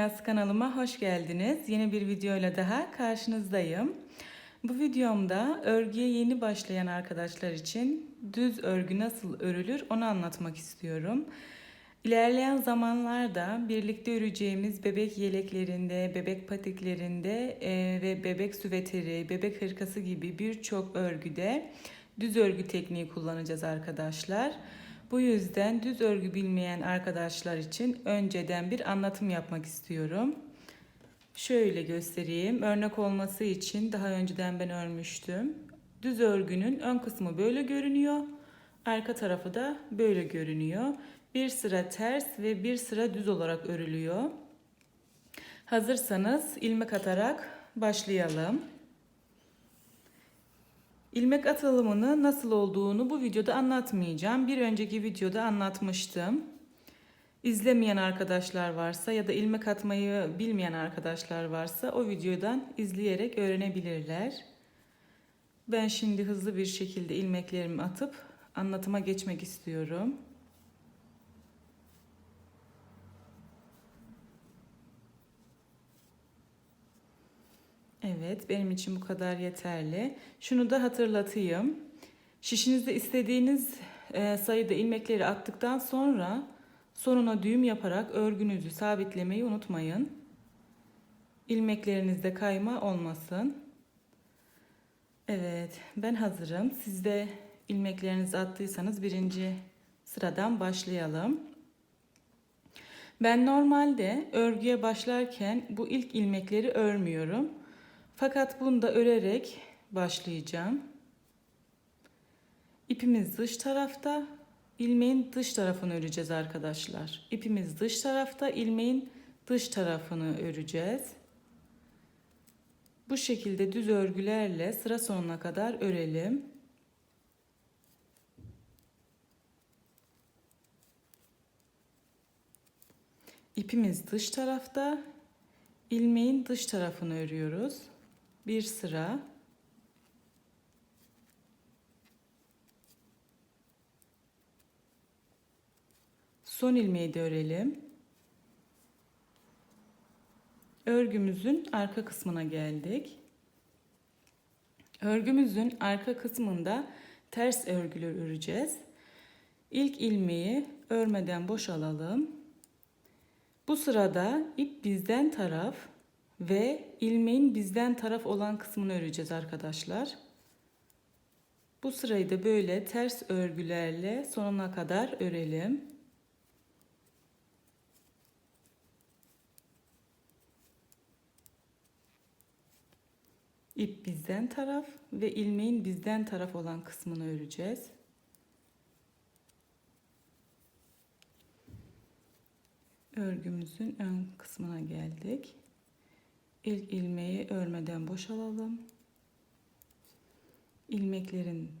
Dünyası kanalıma hoş geldiniz. Yeni bir videoyla daha karşınızdayım. Bu videomda örgüye yeni başlayan arkadaşlar için düz örgü nasıl örülür onu anlatmak istiyorum. İlerleyen zamanlarda birlikte öreceğimiz bebek yeleklerinde, bebek patiklerinde e, ve bebek süveteri, bebek hırkası gibi birçok örgüde düz örgü tekniği kullanacağız arkadaşlar. Bu yüzden düz örgü bilmeyen arkadaşlar için önceden bir anlatım yapmak istiyorum. Şöyle göstereyim. Örnek olması için daha önceden ben örmüştüm. Düz örgünün ön kısmı böyle görünüyor. Arka tarafı da böyle görünüyor. Bir sıra ters ve bir sıra düz olarak örülüyor. Hazırsanız ilmek atarak başlayalım. İlmek atılımını nasıl olduğunu bu videoda anlatmayacağım. Bir önceki videoda anlatmıştım. İzlemeyen arkadaşlar varsa ya da ilmek atmayı bilmeyen arkadaşlar varsa o videodan izleyerek öğrenebilirler. Ben şimdi hızlı bir şekilde ilmeklerimi atıp anlatıma geçmek istiyorum. Evet, benim için bu kadar yeterli. Şunu da hatırlatayım. Şişinizde istediğiniz e, sayıda ilmekleri attıktan sonra sonuna düğüm yaparak örgünüzü sabitlemeyi unutmayın. İlmeklerinizde kayma olmasın. Evet, ben hazırım. Siz de ilmeklerinizi attıysanız birinci sıradan başlayalım. Ben normalde örgüye başlarken bu ilk ilmekleri örmüyorum. Fakat bunu da örerek başlayacağım. İpimiz dış tarafta, ilmeğin dış tarafını öreceğiz arkadaşlar. İpimiz dış tarafta, ilmeğin dış tarafını öreceğiz. Bu şekilde düz örgülerle sıra sonuna kadar örelim. İpimiz dış tarafta, ilmeğin dış tarafını örüyoruz bir sıra son ilmeği de örelim. Örgümüzün arka kısmına geldik. Örgümüzün arka kısmında ters örgüler öreceğiz. İlk ilmeği örmeden boşalalım. Bu sırada ip bizden taraf ve ilmeğin bizden taraf olan kısmını öreceğiz arkadaşlar. Bu sırayı da böyle ters örgülerle sonuna kadar örelim. İp bizden taraf ve ilmeğin bizden taraf olan kısmını öreceğiz. Örgümüzün ön kısmına geldik. İlk ilmeği örmeden boşalalım. İlmeklerin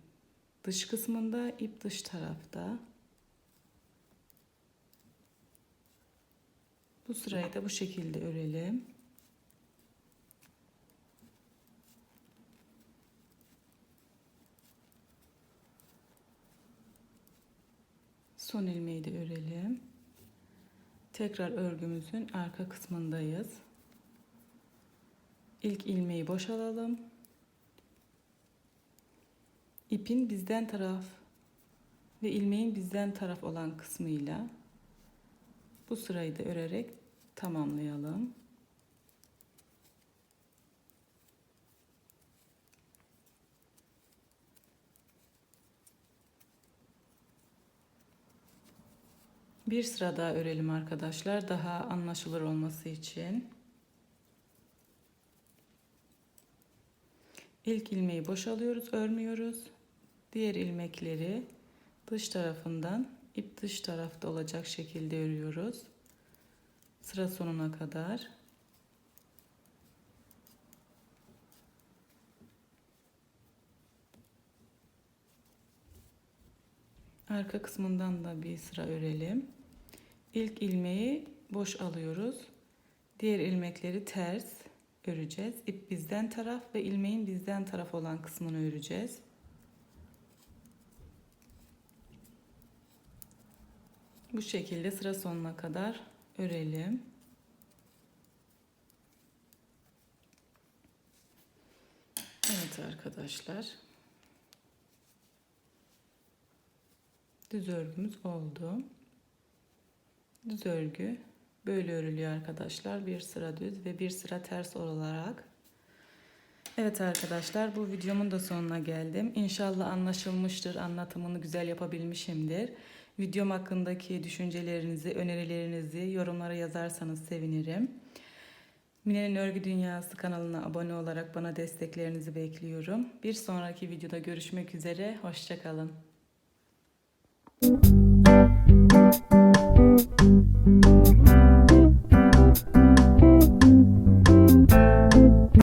dış kısmında, ip dış tarafta. Bu sırayı da bu şekilde örelim. Son ilmeği de örelim. Tekrar örgümüzün arka kısmındayız. İlk ilmeği boşalalım. İpin bizden taraf ve ilmeğin bizden taraf olan kısmıyla bu sırayı da örerek tamamlayalım. Bir sıra daha örelim arkadaşlar daha anlaşılır olması için. İlk ilmeği boşalıyoruz, örmüyoruz. Diğer ilmekleri dış tarafından ip dış tarafta olacak şekilde örüyoruz. Sıra sonuna kadar. Arka kısmından da bir sıra örelim. İlk ilmeği boş alıyoruz. Diğer ilmekleri ters öreceğiz. İp bizden taraf ve ilmeğin bizden taraf olan kısmını öreceğiz. Bu şekilde sıra sonuna kadar örelim. Evet arkadaşlar. Düz örgümüz oldu. Düz örgü böyle örülüyor arkadaşlar. Bir sıra düz ve bir sıra ters olarak. Evet arkadaşlar bu videomun da sonuna geldim. İnşallah anlaşılmıştır. Anlatımını güzel yapabilmişimdir. Videom hakkındaki düşüncelerinizi, önerilerinizi yorumlara yazarsanız sevinirim. Mine'nin Örgü Dünyası kanalına abone olarak bana desteklerinizi bekliyorum. Bir sonraki videoda görüşmek üzere. Hoşçakalın.